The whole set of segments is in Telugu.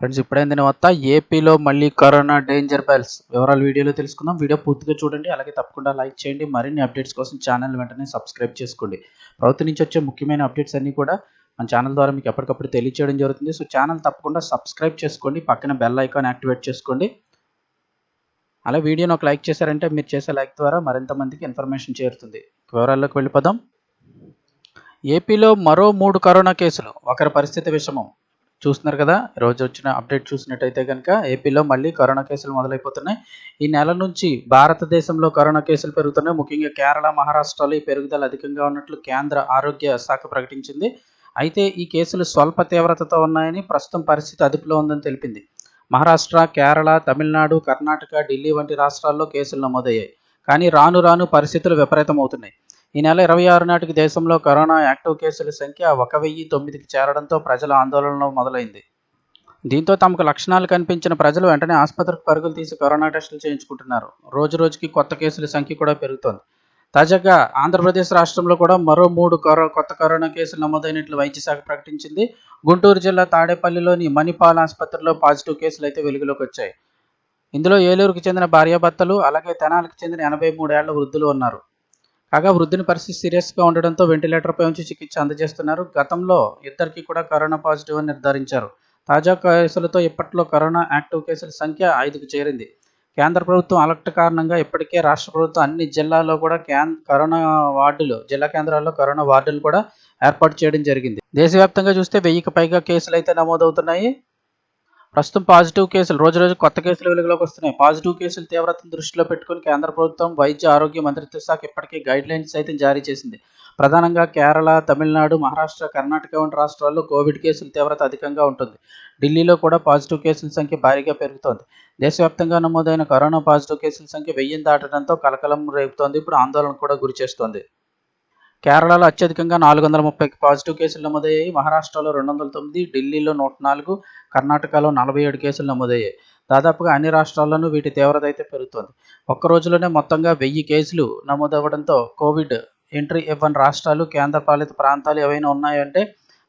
ఫ్రెండ్స్ ఇప్పుడైందని వస్తా ఏపీలో మళ్ళీ కరోనా డేంజర్ బెల్స్ వివరాలు వీడియోలో తెలుసుకుందాం. వీడియో పూర్తిగా చూడండి. అలాగే తప్పకుండా లైక్ చేయండి. మరిన్ని అప్డేట్స్ కోసం ఛానల్ వెంటనే సబ్స్క్రైబ్ చేసుకోండి. ప్రభుత్వం నుంచి వచ్చే ముఖ్యమైన అప్డేట్స్ అన్నీ కూడా మన ఛానల్ ద్వారా మీకు ఎప్పటికప్పుడు తెలియచేయడం జరుగుతుంది. సో ఛానల్ తప్పకుండా సబ్స్క్రైబ్ చేసుకోండి. పక్కన బెల్ ఐకాన్ యాక్టివేట్ చేసుకోండి. అలా వీడియోని ఒక లైక్ చేశారంటే మీరు చేసే లైక్ ద్వారా మరింత మందికి ఇన్ఫర్మేషన్ చేరుతుంది. వివరాల్లోకి వెళ్ళిపోదాం. ఏపీలో మరో మూడు కరోనా కేసులు. ఒకరి పరిస్థితి విషమం. చూస్తున్నారు కదా రోజు వచ్చిన అప్డేట్ చూసినట్టయితే కనుక ఏపీలో మళ్ళీ కరోనా కేసులు మొదలైపోతున్నాయి. ఈ నెల నుంచి భారతదేశంలో కరోనా కేసులు పెరుగుతున్నాయి. ముఖ్యంగా కేరళ మహారాష్ట్రలో ఈ పెరుగుదల అధికంగా ఉన్నట్లు కేంద్ర ఆరోగ్య శాఖ ప్రకటించింది. అయితే ఈ కేసులు స్వల్ప తీవ్రతతో ఉన్నాయని ప్రస్తుతం పరిస్థితి అదుపులో ఉందని తెలిపింది. మహారాష్ట్ర కేరళ తమిళనాడు కర్ణాటక ఢిల్లీ వంటి రాష్ట్రాల్లో కేసులు నమోదయ్యాయి. కానీ రాను రాను పరిస్థితులు విపరీతమవుతున్నాయి. ఈ నెల ఇరవై ఆరు నాటికి దేశంలో కరోనా యాక్టివ్ కేసుల సంఖ్య ఒక వెయ్యి తొమ్మిదికి చేరడంతో ప్రజల ఆందోళనలో మొదలైంది. దీంతో తమకు లక్షణాలు కనిపించిన ప్రజలు వెంటనే ఆసుపత్రికి పరుగులు తీసి కరోనా టెస్టులు చేయించుకుంటున్నారు. రోజు రోజుకి కొత్త కేసుల సంఖ్య కూడా పెరుగుతోంది. తాజాగా ఆంధ్రప్రదేశ్ రాష్ట్రంలో కూడా మరో మూడు కరో కొత్త కరోనా కేసులు నమోదైనట్లు వైద్య శాఖ ప్రకటించింది. గుంటూరు జిల్లా తాడేపల్లిలోని మణిపాల్ ఆసుపత్రిలో పాజిటివ్ కేసులు అయితే వెలుగులోకి వచ్చాయి. ఇందులో ఏలూరుకు చెందిన భార్యాభర్తలు అలాగే తెనాలకు చెందిన ఎనభై మూడేళ్ళ వృద్ధులు ఉన్నారు. కాగా వృద్ధుని పరిస్థితి సీరియస్గా ఉండడంతో వెంటిలేటర్పై ఉంచి చికిత్స అందజేస్తున్నారు. గతంలో ఇద్దరికి కూడా కరోనా పాజిటివ్ అని నిర్ధారించారు. తాజా కేసులతో ఇప్పట్లో కరోనా యాక్టివ్ కేసుల సంఖ్య ఐదుకు చేరింది. కేంద్ర ప్రభుత్వం అలర్ట్ కారణంగా ఇప్పటికే రాష్ట్ర ప్రభుత్వం అన్ని జిల్లాల్లో కూడా క్యాన్ కరోనా వార్డులు జిల్లా కేంద్రాల్లో కరోనా వార్డులు కూడా ఏర్పాటు చేయడం జరిగింది. దేశవ్యాప్తంగా చూస్తే వెయ్యికి పైగా కేసులు అయితే నమోదవుతున్నాయి. ప్రస్తుతం పాజిటివ్ కేసులు రోజు రోజు కొత్త కేసులు వెలుగులోకి వస్తున్నాయి. పాజిటివ్ కేసుల తీవ్రతను దృష్టిలో పెట్టుకుని కేంద్ర ప్రభుత్వం వైద్య ఆరోగ్య మంత్రిత్వ శాఖ ఇప్పటికే గైడ్ లైన్స్ అయితే జారీ చేసింది. ప్రధానంగా కేరళ తమిళనాడు మహారాష్ట్ర కర్ణాటక వంటి రాష్ట్రాల్లో కోవిడ్ కేసుల తీవ్రత అధికంగా ఉంటుంది. ఢిల్లీలో కూడా పాజిటివ్ కేసుల సంఖ్య భారీగా పెరుగుతోంది. దేశవ్యాప్తంగా నమోదైన కరోనా పాజిటివ్ కేసుల సంఖ్య వెయ్యిని దాటడంతో కలకలం రేపుతోంది. ఇప్పుడు ఆందోళన కూడా గురిచేస్తోంది కేరళలో అత్యధికంగా నాలుగు వందల ముప్పై పాజిటివ్ కేసులు నమోదయ్యాయి. మహారాష్ట్రలో రెండు వందల తొమ్మిది ఢిల్లీలో నూట నాలుగు కర్ణాటకలో నలభై ఏడు కేసులు నమోదయ్యాయి. దాదాపుగా అన్ని రాష్ట్రాల్లోనూ వీటి తీవ్రత అయితే పెరుగుతోంది. ఒక్క రోజులోనే మొత్తంగా వెయ్యి కేసులు నమోదవ్వడంతో కోవిడ్ ఎంట్రీ ఇవ్వని రాష్ట్రాలు కేంద్రపాలిత ప్రాంతాలు ఏవైనా ఉన్నాయంటే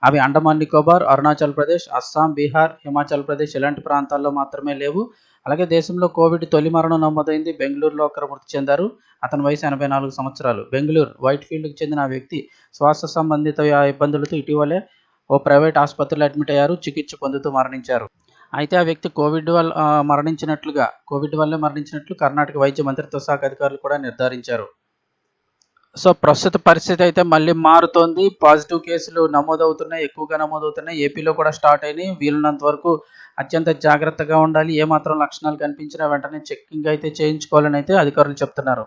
అవి అండమాన్ నికోబార్ అరుణాచల్ ప్రదేశ్ అస్సాం బీహార్ హిమాచల్ ప్రదేశ్ ఇలాంటి ప్రాంతాల్లో మాత్రమే లేవు. అలాగే దేశంలో కోవిడ్ తొలి మరణం నమోదైంది. బెంగళూరులో ఒకరు మృతి చెందారు. అతని వయసు ఎనభై నాలుగు సంవత్సరాలు. బెంగళూరు వైట్ ఫీల్డ్కు చెందిన ఆ వ్యక్తి శ్వాస సంబంధిత ఇబ్బందులతో ఇటీవలే ఓ ప్రైవేట్ ఆసుపత్రిలో అడ్మిట్ అయ్యారు. చికిత్స పొందుతూ మరణించారు. అయితే ఆ వ్యక్తి కోవిడ్ వల్ల మరణించినట్లుగా కోవిడ్ వల్లే మరణించినట్లు కర్ణాటక వైద్య మంత్రిత్వ శాఖ అధికారులు కూడా నిర్ధారించారు. సో ప్రస్తుత పరిస్థితి అయితే మళ్ళీ మారుతోంది. పాజిటివ్ కేసులు నమోదవుతున్నాయి ఎక్కువగా నమోదవుతున్నాయి. ఏపీలో కూడా స్టార్ట్ అయినాయి. వీలున్నంత వరకు అత్యంత జాగ్రత్తగా ఉండాలి. ఏమాత్రం లక్షణాలు కనిపించినా వెంటనే చెక్కింగ్ అయితే చేయించుకోవాలని అయితే అధికారులు చెప్తున్నారు.